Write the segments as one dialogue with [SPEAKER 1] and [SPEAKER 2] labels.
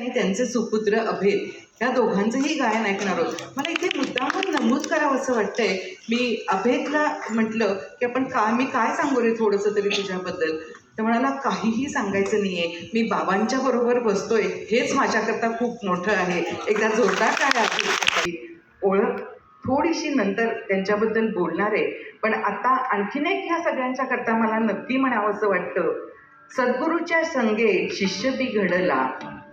[SPEAKER 1] आणि त्यांचे सुपुत्र अभेद. या दोघांचंही गायन ऐकणार आहोत. मला इथे मुद्दामून नमूद करावं असं वाटतंय. मी अभेदला म्हटलं की आपण का मी काय सांगू रे थोडंसं तरी तुझ्याबद्दल? तर म्हणाला काहीही सांगायचं नाहीये. मी बाबांच्या बरोबर बसतोय. हेच माझ्याकरता खूप मोठं आहे. एकदा जोरदार काय आहे ओळख थोडीशी नंतर त्यांच्याबद्दल बोलणार. आहे पण आता आणखीन एक ह्या सगळ्यांच्या करता मला नक्की म्हणावं असं वाटतं. सद्गुरूच्या संगे शिष्य बी घडला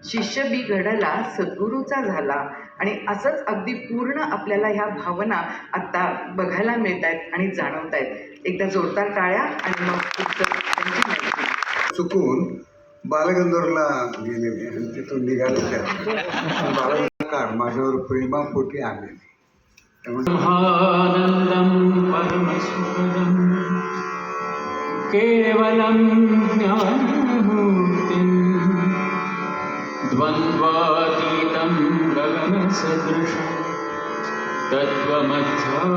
[SPEAKER 1] शिष्य बी घडला सद्गुरूचा झाला. आणि असंच अगदी पूर्ण आपल्याला ह्या भावना आत्ता बघायला मिळत आहेत आणि जाणवत आहेत एकदा जोरदार टाळ्या आणि मग
[SPEAKER 2] चुकून बालगंधर्वला गेलेले आणि तिथून निघाले त्या. बालगंधर्वकार माझ्यावर प्रेमापोटी आले त्यामुळे
[SPEAKER 3] आनन्दं परमसुखदं केवलं ज्ञानमूर्तिं द्वन्द्वातीतं गगनसदृशं तत्त्वमध्यात्मिलक्षणम्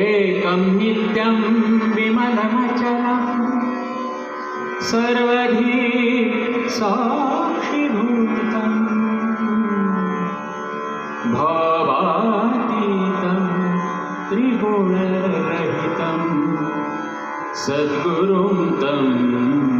[SPEAKER 3] एकं नित्यं सर्वधी साक्षिभूतम् गुणरहितं सद्गुरुं तम्।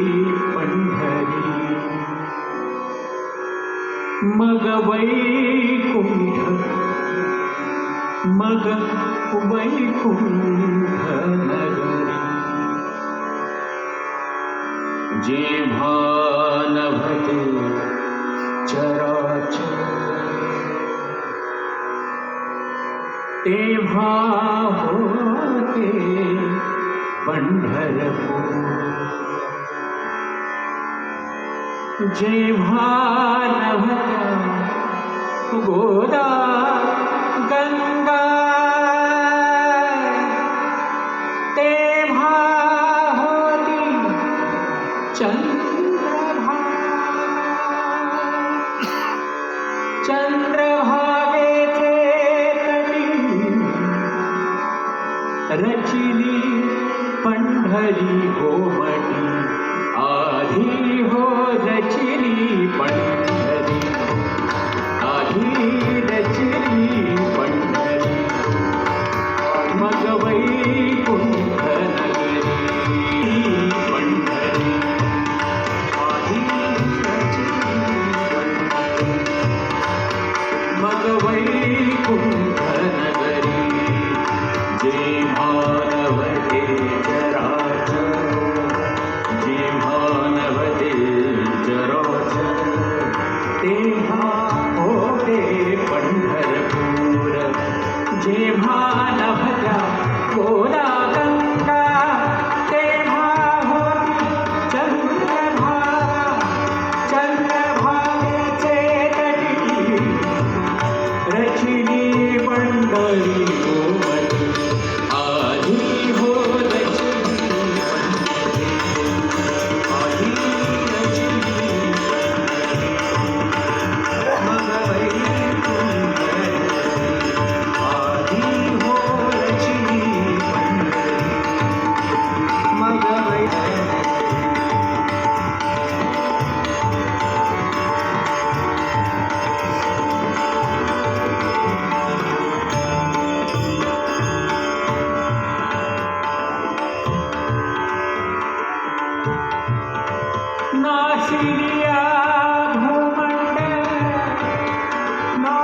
[SPEAKER 3] मग वैकुंठ मग वैकुंठ नगरी। नभते चराचर तेव्हा होते पंढरपूर जेव्हा नभता गोदा गंगा तेव्हा होती
[SPEAKER 4] चंद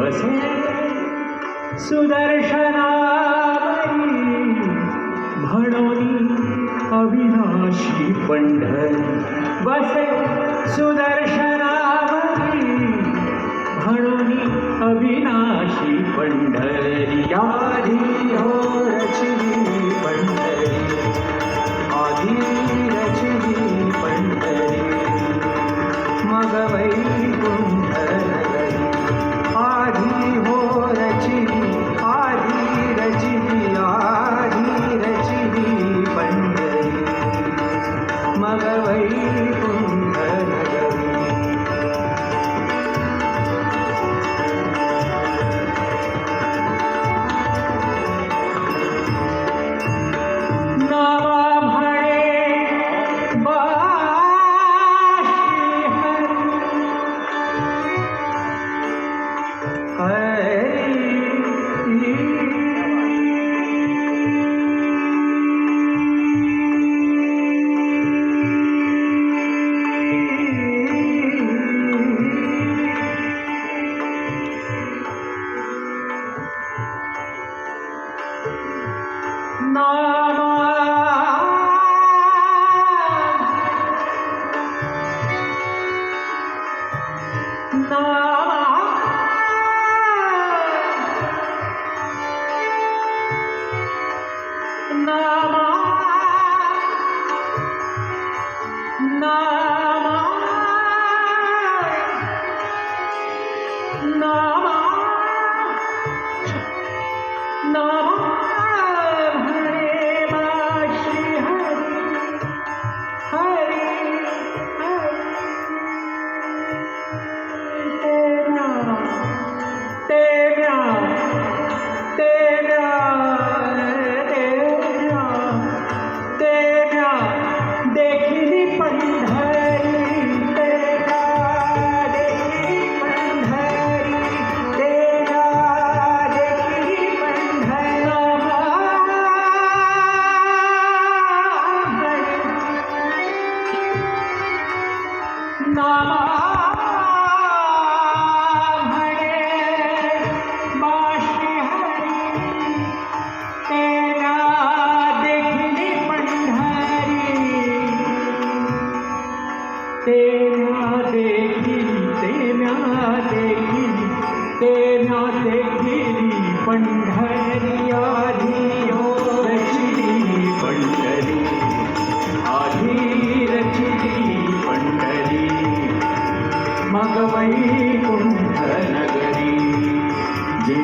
[SPEAKER 4] बसे सुदर्शनावरी म्हणून अविनाशी पंढर. बसे सुदर्शनावरी म्हणून अविनाशी पंढर.
[SPEAKER 3] यादी हो
[SPEAKER 1] रचनी.